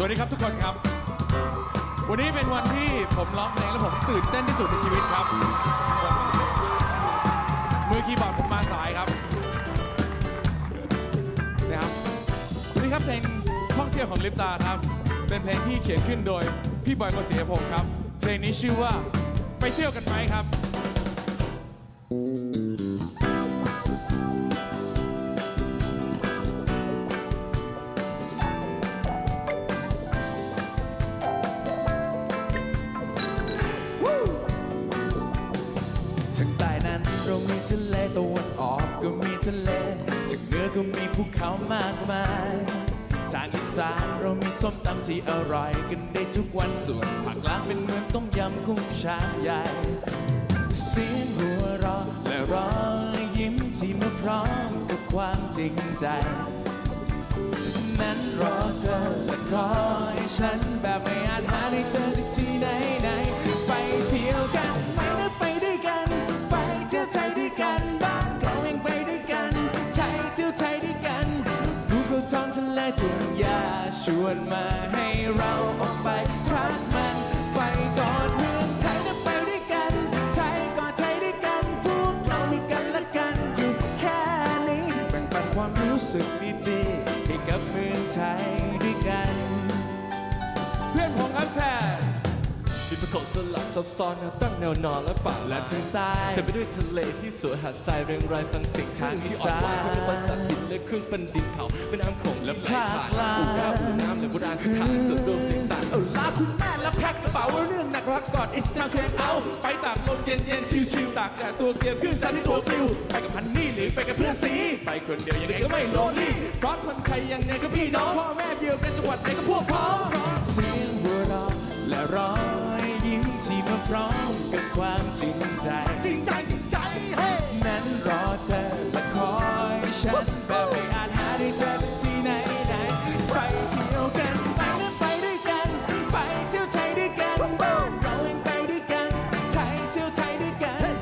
สวัสดีครับทุกคนครับ วันนี้เป็นวันที่ผมร้องเพลงและผมตื่นเต้นที่สุดในชีวิตครับ มือคีย์บอร์ดผมมาสายครับนะครับนี่ครับเพลงท่องเที่ยวของลิปตาครับ เป็นเพลงที่เขียนขึ้นโดยพี่บอยกฤษยพงศ์ครับ เพลงนี้ชื่อว่าไปเที่ยวกันไหมครับ ทางใต้นั้นเรามีทะเลตะวันออกก็มีทะเลทางเหนือก็มีภูเขามากมายทางอีสานเรามีส้มตำที่อร่อยกันได้ทุกวันส่วนภาคกลางเป็นเมืองต้มยำกุ้งชามใหญ่เสียงหัวเราะและรอยยิ้มที่มาพร้อมกับความจริงใจนั้นรอเธอและคอยฉันแบบไม่อาจหาได้เจอ เลทุ่งหญ้าชวนมาให้เราออกไปทักมันไปก่อนเมืองไทยนะไปด้วยกันไทยก่อนไทยด้วยกันพวกเรามีกันและกันอยู่แค่นี้แบ่งปันความรู้สึก ซับซ้อนแนวตั้งแนวนอนและป่าและทางใต้เต็มไปด้วยทะเลที่สวยหาดทรายเรียงรายฟังเสียงทางที่อ่อนหวานทางอีสานทั้งภาษาดินและเครื่องปั้นดินเผาแม่น้ำโขงและไหลผ่านภาคกลางปู่ย่าปู่น้ำและโบราณสถานส่วนรวมต่างๆเอาลาคุณแม่และแพ็คกระเป๋าเรื่องหนักรักก่อน it's time to head out ไปตากลมเย็นๆชิวๆตากแดดตัวเกลียวขึ้นซันที่ตัวปลิวไปกับพันนี่หรือไปกับเพื่อนสีไปคนเดียวยังไงก็ไม่โลลี่เพราะคนไทยยังไงก็พี่น้องพ่อแม่เดียวกันจังหวัดไหนก็พวกพ้องเสียงหัวเราะและรอยยิ้มที่มา พร้อมกับความจริงใจ จริงใจจริงใจเฮ้นั้นรอเธอและคอยฉันแบบไม่อาจหาได้เจอจากที่ไหนไหนๆไปเที่ยวกันไปนะไปด้วยกัน ไปเที่ยวไทยด้วยกันบ้านเราเองไปด้วยกันไทยเที่ยวไทยด้วยกัน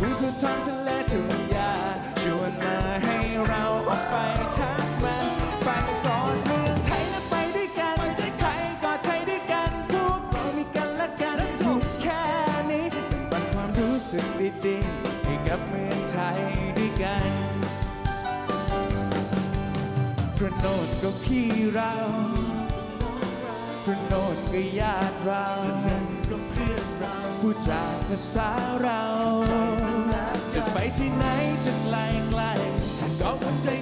ภูเขาทองทะเลทุ่ง สึกดีๆให้กับเมืองไทยด้วยกันพระโนดก็พี่เราพระโนดก็ญาติเราก็เพื่อนเราผู้จาภาษาเรา จะไปที่ไหนจะไกลไกลก็คนใจทั้งนั้น